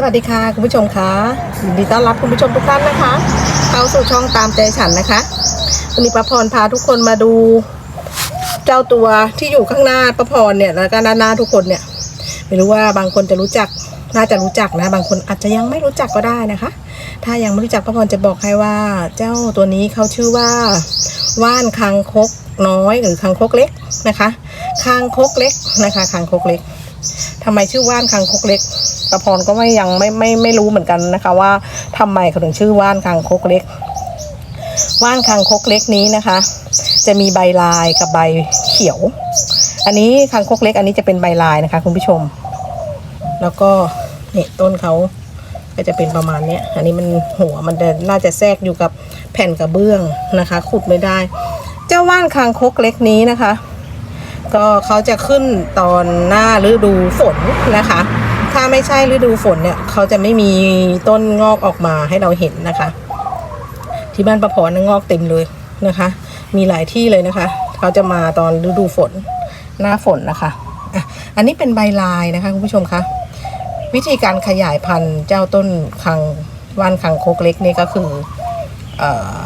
สวัสดีค่ะคุณผู้ชมคะยินดีต้อนรับคุณผู้ชมทุกท่านนะคะ เข้าสู่ช่องตามใจฉันนะคะวันนี้ประพรพาทุกคนมาดู เจ้าตัวที่อยู่ข้างหน้าประพรเนี่ยแล้วก็ด้านหน้าทุกคนเนี่ย ไม่รู้ว่าบางคนจะรู้จักน่าจะรู้จักนะ บางคนอาจจะยังไม่รู้จักก็ได้นะคะ ถ้ายังไม่รู้จักประพรจะบอกให้ว่า เจ้าตัวนี้เขาชื่อว่าว่านคางคกน้อยหรือคางคกเล็กนะคะคางคกเล็กนะคะคางคกเล็ก ทำไมชื่อว่านคางคกเล็กตะพรก็ไม่ยังไม่ไม่ไม่รู้เหมือนกันนะคะ ว่าทำไมเขาถึงชื่อว่านคางคกเล็ก ว่านคางคกเล็กนี้นะคะ จะมีใบลายกับใบเขียว อันนี้คางคกเล็ก อันนี้จะเป็นใบลายนะคะ คุณผู้ชม แล้วก็เนี่ยต้นเขาก็จะเป็นประมาณเนี้ยอันนี้มันหัวมันน่าจะแทรกอยู่กับแผ่นกระเบื้องนะคะ ขุดไม่ได้ เจ้าว่านคางคกเล็กนี้นะคะ ก็เขาจะขึ้นตอนหน้าฤดูฝนนะคะ ถ้าไม่ใช่ฤดูฝนเนี่ยเขาจะไม่มีต้นงอกออกมาให้เราเห็นนะคะ ที่บ้านประพรนงอกเต็มเลยนะคะ มีหลายที่เลยนะคะ เขาจะมาตอนฤดูฝนหน้าฝนนะคะอะอันนี้เป็นใบลายนะคะคุณผู้ชมคะวิธีการขยายพันธุ์เจ้าต้นคังว่านคังโคกเล็กนี่ก็คือเอ่อ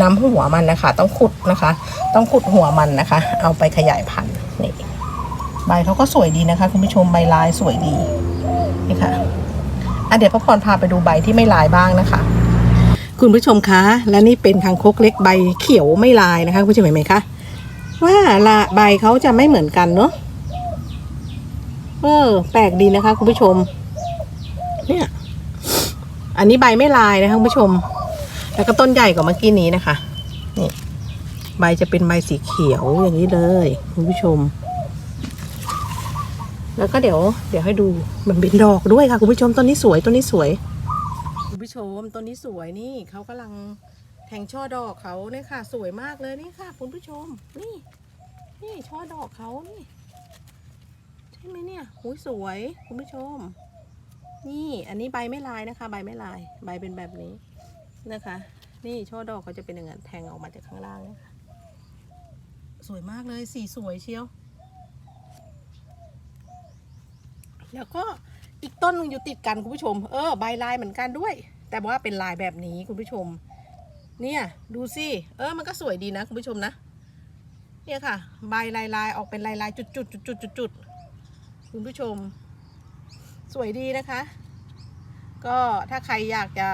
น้ำหัวมันนะคะ ต้องขุดนะคะ ต้องขุดหัวมันนะคะ เอาไปขยายพันธุ์นี่ใบเขาก็สวยดีนะคะคุณผู้ชมใบลายสวยดีนี่ค่ะอะเดี๋ยวพ่อพรพาไปดูใบที่ไม่ลายบ้างนะคะ คุณผู้ชมคะและนี่เป็นคังคกเล็กใบเขียวไม่ลายนะคะคุณผู้ชมเห็นไหมคะว่าละใบเขาจะไม่เหมือนกันเนาะเออแปลกดีนะคะ คุณผู้ชม เนี่ย อันนี้ใบไม่ลายนะคะคุณผู้ชม แล้วก็ต้นใหญ่กว่าเมื่อกี้นี้นะคะนี่ใบจะเป็นใบสีเขียวอย่างนี้เลยคุณผู้ชม แล้วก็เดี๋ยว เดี๋ยวให้ดูมันเป็นดอกด้วยค่ะคุณผู้ชมต้นนี้สวยต้นนี้สวย คุณผู้ชมต้นนี้สวยนี่เขากำลังแทงช่อดอกเขาเนี่ยค่ะ สวยมากเลยนี่ค่ะ คุณผู้ชม นี่ นี่ช่อดอกเขานี่ใช่ไหมเนี่ยหุยสวยคุณผู้ชม นี่ อันนี้ใบไม่ลายนะคะ ใบไม่ลาย ใบเป็นแบบนี้ นะคะ นี่ช่อดอกเขาจะเป็นอย่างนั้นแทงออกมาจากข้างล่างนะคะสวยมากเลยสีสวยเชียว แล้วก็อีกต้นหนึงอยู่ติดกันคุณผู้ชม เออใบลายเหมือนกันด้วย แต่ว่าเป็นลายแบบนี้คุณผู้ชม เนี่ยดูสิเออมันก็สวยดีนะคุณผู้ชมนะ เนี่ยค่ะ ใบลายลายๆออกเป็นลายลายๆจุดจุดจุดจุดจุดจุดๆคุณผู้ชม สวยดีนะคะ ก็ถ้าใครอยากจะ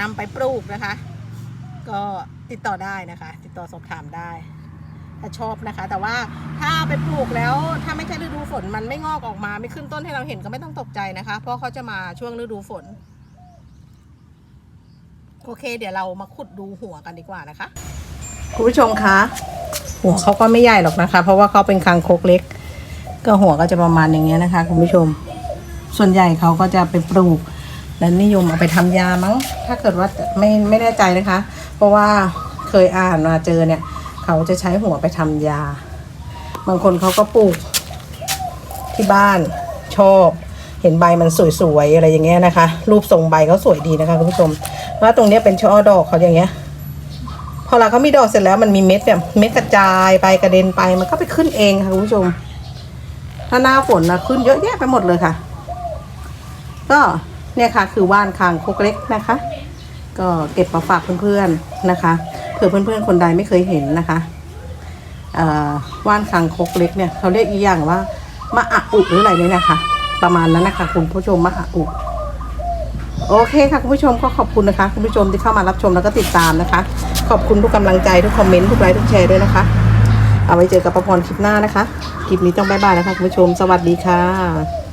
นำไปปลูกนะคะ ก็ติดต่อได้นะคะ ติดต่อสอบถามได้ ถ้าชอบนะคะ แต่ว่าถ้าไปปลูกแล้วถ้าไม่ใช่ฤดูฝนมันไม่งอกออกมาไม่ขึ้นต้นให้เราเห็นก็ไม่ต้องตกใจนะคะ เพราะเขาจะมาช่วงฤดูฝน โอเค เดี๋ยวเรามาขุดดูหัวกันดีกว่านะคะคุณผู้ชมคะหัวเขาก็ไม่ใหญ่หรอกนะคะ เพราะว่าเขาเป็นคางคกเล็ก ก็หัวก็จะประมาณอย่างเงี้ยนะคะ คุณผู้ชม ส่วนใหญ่เขาก็จะไปปลูก และนิยมเอาไปทำยามั้ง ถ้าเกิดว่าไม่ไม่แน่ใจนะคะ เพราะว่าเคยอ่านมาเจอเนี่ย เขาจะใช้หัวไปทำยา บางคนเขาก็ปลูกที่บ้านชอบเห็นใบมันสวยๆอะไรอย่างเงี้ยนะคะ รูปทรงใบเขาสวยดีนะคะคุณผู้ชมว่าตรงเนี้ยเป็นช่อดอกเขาอย่างเงี้ย พอเราเขามีดอกเสร็จแล้วมันมีเม็ดเนี่ยเม็ดกระจายไปกระเด็นไปมันก็ไปขึ้นเองค่ะคุณผู้ชม ถ้าหน้าฝนนะขึ้นเยอะแยะไปหมดเลยค่ะ ก็ เนี่ยค่ะคือว่านคางคกเล็กนะคะ ก็เก็บมาฝากเพื่อนๆนะคะเผื่อเพื่อนๆคนใดไม่เคยเห็นนะคะว่านคางคกเล็กเนี่ยเขาเรียกอีกอย่างว่ามะอะอุหรืออะไรเนี่ยนะคะ ประมาณนั้นนะคะคุณผู้ชมมะอะอุโอเคค่ะคุณผู้ชมก็ขอบคุณนะคะ คุณผู้ชมที่เข้ามารับชมแล้วก็ติดตามนะคะ ขอบคุณทุกกำลังใจทุกคอมเมนต์ทุกไลค์ทุกแชร์ด้วยนะคะ เอาไว้เจอกับประพรคลิปหน้านะคะ คลิปนี้ต้องบายบายนะคะคุณผู้ชม สวัสดีค่ะ